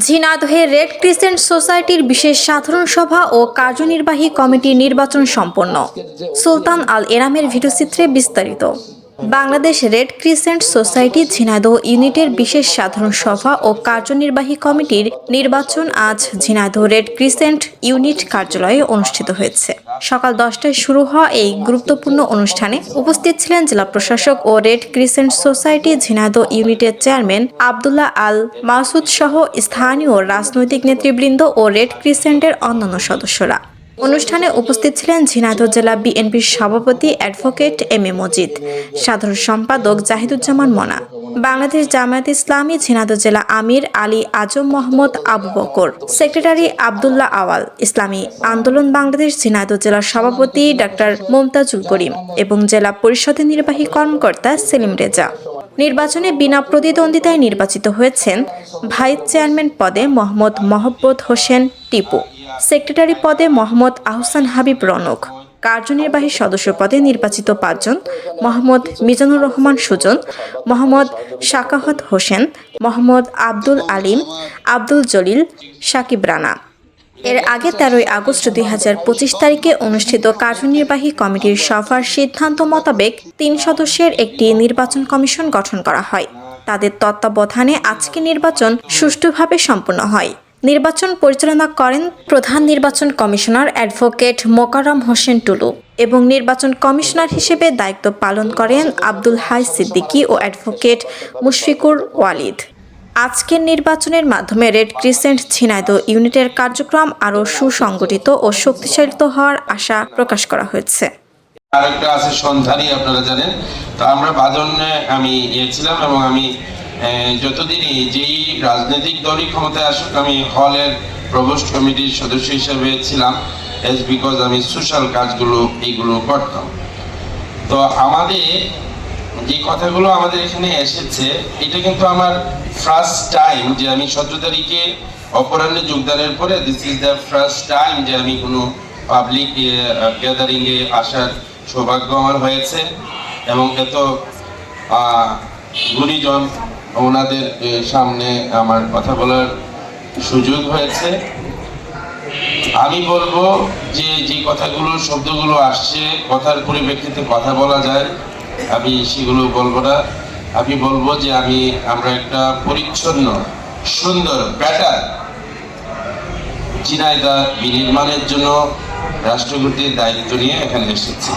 ঝিনাদহে red crescent সোসাইটির বিশেষ সাধারণ সভা ও কার্যনির্বাহী কমিটির নির্বাচন সম্পন্ন। সুলতান আল এরামের ভিডিওচিত্রে বিস্তারিত। Bangladesh red crescent society Jhenaidah ইউনিটের বিশেষ সাধারণ সভা ও কার্যনির্বাহী কমিটির নির্বাচন আজ ঝিনাইদহ রেড ক্রিসেন্ট ইউনিট কার্যালয়ে অনুষ্ঠিত হয়েছে। সকাল দশটায় শুরু হওয়া এই গুরুত্বপূর্ণ অনুষ্ঠানে উপস্থিত ছিলেন জেলা প্রশাসক ও রেড ক্রিসেন্ট সোসাইটি ঝিনাইদহ ইউনিটের চেয়ারম্যান আবদুল্লাহ আল মাসুদ সহ স্থানীয় রাজনৈতিক নেতৃবৃন্দ ও রেড ক্রিসেন্টের অন্যান্য সদস্যরা। অনুষ্ঠানে উপস্থিত ছিলেন ঝিনাইদহ জেলা বিএনপির সভাপতি অ্যাডভোকেট এম এ মজিদ, সাধারণ সম্পাদক জাহিদুজ্জামান মনা বাংলাদেশ জামায়াত ইসলামী ঝিনাইদহ জেলা আমির আলী আজম মোহাম্মদ আবু বকর, সেক্রেটারি আবদুল্লাহ আওয়াল, ইসলামী আন্দোলন বাংলাদেশ ঝিনাইদহ জেলার সভাপতি ডাক্তার মমতাজুল করিম এবং জেলা পরিষদের নির্বাহী কর্মকর্তা সেলিম রেজা। নির্বাচনে বিনা প্রতিদ্বন্দ্বিতায় নির্বাচিত হয়েছেন ভাইস চেয়ারম্যান পদে মোহাম্মদ মহব্বত হোসেন টিপু, সেক্রেটারি পদে মোহাম্মদ আহসান হাবিব রনক। কার্যনির্বাহী সদস্য পদে নির্বাচিত পাঁচজন, মোহাম্মদ মিজানুর রহমান সুজন, মোহাম্মদ শাকাহত হোসেন, মোহাম্মদ আব্দুল আলিম, আব্দুল জলিল, সাকিব রানা। এর আগে তেরোই আগস্ট দুই হাজার পঁচিশ তারিখে অনুষ্ঠিত কার্যনির্বাহী কমিটির সভার সিদ্ধান্ত মোতাবেক তিন সদস্যের একটি নির্বাচন কমিশন গঠন করা হয়। তাদের তত্ত্বাবধানে আজকে নির্বাচন সুষ্ঠুভাবে সম্পন্ন হয়। নির্বাচন পরিচালনা করেন প্রধান নির্বাচন কমিশনার অ্যাডভোকেট মোকারম হোসেন টুলু এবং নির্বাচন কমিশনার হিসেবে দায়িত্ব পালন করেন আব্দুল হাই সিদ্দিকী ও অ্যাডভোকেট মুশফিকুর ওয়ালিদ। আজকের নির্বাচনের মাধ্যমে রেড ক্রিসেন্ট ঝিনাইদহ ইউনিটের কার্যক্রম আরও সুসংগঠিত ও শক্তিশালিত হওয়ার আশা প্রকাশ করা হয়েছে। আরেকটা আছে সন্ধানী, আপনারা জানেন। তো আমরা বাদনে আমি ইয়ে ছিলাম এবং আমি যতদিনই যেই রাজনৈতিক দলই ক্ষমতায় আসুক, আমি হলের প্রভোস্ট কমিটির সদস্য হিসেবে ছিলাম এজ বিকজ আমি সোশ্যাল কাজগুলো, এইগুলো করতাম। তো আমাদের যে কথাগুলো আমাদের এখানে এসেছে, এটা কিন্তু আমার ফার্স্ট টাইম যে আমি সতেরো তারিখে অপরাহ্নে যোগদানের পরে this is the first time যে আমি কোনো পাবলিক গ্যাদারিংয়ে আসার সৌভাগ্য আমার হয়েছে। এবং এত গুণীজন ওনাদের সামনে আমার কথা বলার সুযোগ হয়েছে। আমি বলব যে যে কথাগুলো, শব্দগুলো আসছে, কথার পরিপ্রেক্ষিতে কথা বলা যায়, আমি সেগুলো বলব না। আমি বলব যে, আমি, আমরা একটা পরিচ্ছন্ন, সুন্দর ব্যাটার ঝিনাইদা বিনির্মাণের জন্য রাষ্ট্রপতির দায়িত্ব নিয়ে এখানে এসেছি।